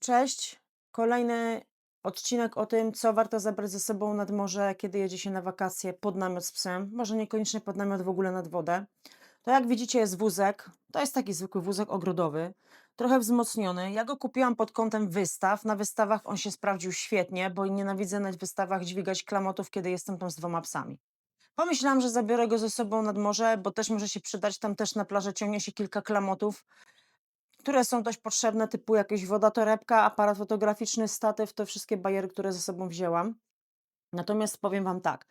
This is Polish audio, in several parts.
Cześć. Kolejny odcinek o tym, co warto zabrać ze sobą nad morze, kiedy jedzie się na wakacje pod namiot z psem. Może niekoniecznie pod namiot, w ogóle nad wodę. To jak widzicie jest wózek. To jest taki zwykły wózek ogrodowy, trochę wzmocniony. Ja go kupiłam pod kątem wystaw. Na wystawach on się sprawdził świetnie, bo nienawidzę na wystawach dźwigać klamotów, kiedy jestem tam z dwoma psami. Pomyślałam, że zabiorę go ze sobą nad morze, bo też może się przydać. Tam też na plaży ciągnie się kilka klamotów, które są dość potrzebne, typu jakaś woda torebka, aparat fotograficzny, statyw, to wszystkie bajery, które ze sobą wzięłam. Natomiast powiem wam tak,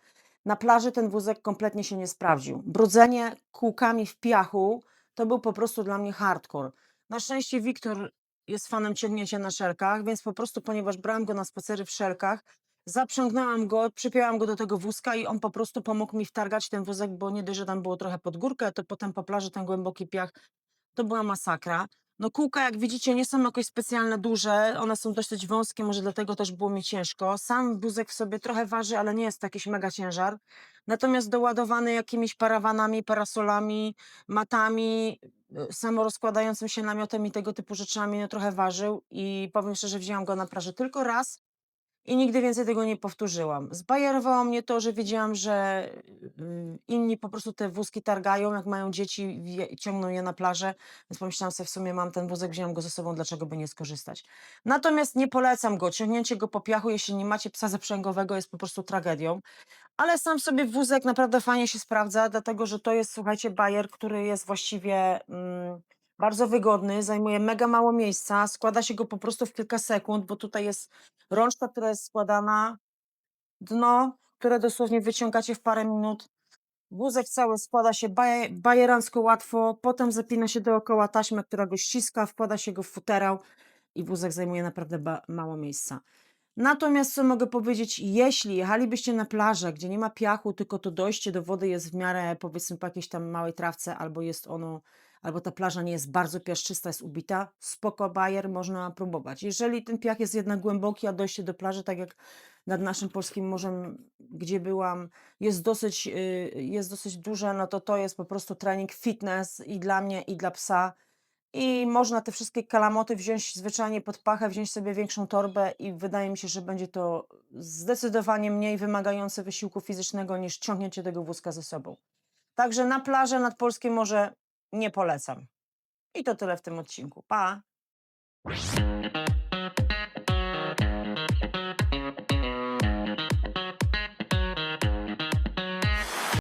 na plaży ten wózek kompletnie się nie sprawdził. Brudzenie kółkami w piachu to był po prostu dla mnie hardcore. Na szczęście Wiktor jest fanem ciągnięcia na szelkach, więc po prostu, ponieważ brałam go na spacery w szelkach, zaprzągnęłam go, przypięłam go do tego wózka i on po prostu pomógł mi wtargać ten wózek, bo nie dość, że tam było trochę pod górkę, to potem po plaży ten głęboki piach to była masakra. No kółka, jak widzicie, nie są jakoś specjalnie duże, one są dosyć wąskie, może dlatego też było mi ciężko. Sam wózek w sobie trochę waży, ale nie jest jakiś mega ciężar. Natomiast doładowany jakimiś parawanami, parasolami, matami, y, samorozkładającym się namiotem i tego typu rzeczami, no trochę ważył i powiem szczerze, wzięłam go na plaży tylko raz i nigdy więcej tego nie powtórzyłam. Zbajerowało mnie to, że wiedziałam, że y, inni po prostu te wózki targają, jak mają dzieci, wie- ciągną je na plażę, więc pomyślałam sobie, w sumie mam ten wózek, wziąłem go ze sobą, dlaczego by nie skorzystać. Natomiast nie polecam go. Ciągnięcie go po piachu, jeśli nie macie psa zaprzęgowego, jest po prostu tragedią. Ale sam sobie wózek naprawdę fajnie się sprawdza, dlatego że to jest, słuchajcie, bajer, który jest właściwie mm, bardzo wygodny, zajmuje mega mało miejsca, składa się go po prostu w kilka sekund, bo tutaj jest rączka, która jest składana, dno, które dosłownie wyciągacie w parę minut. Wózek cały składa się baje, łatwo, potem zapina się dookoła taśmę, która go ściska, wkłada się go w futerał i wózek zajmuje naprawdę mało miejsca. Natomiast co mogę powiedzieć, jeśli jechalibyście na plażę, gdzie nie ma piachu, tylko to dojście do wody jest w miarę powiedzmy po jakiejś tam małej trawce, albo jest ono, albo ta plaża nie jest bardzo piaszczysta, jest ubita, spoko bajer, można próbować. Jeżeli ten piach jest jednak głęboki, a dojście do plaży, tak jak nad naszym polskim morzem, gdzie byłam, jest dosyć, y, jest dosyć duże, no to to jest po prostu trening fitness i dla mnie, i dla psa. I można te wszystkie kalamoty wziąć zwyczajnie pod pachę, wziąć sobie większą torbę i wydaje mi się, że będzie to zdecydowanie mniej wymagające wysiłku fizycznego niż ciągnięcie tego wózka ze sobą. Także na plażę nad Polskie Morze nie polecam. I to tyle w tym odcinku. Pa!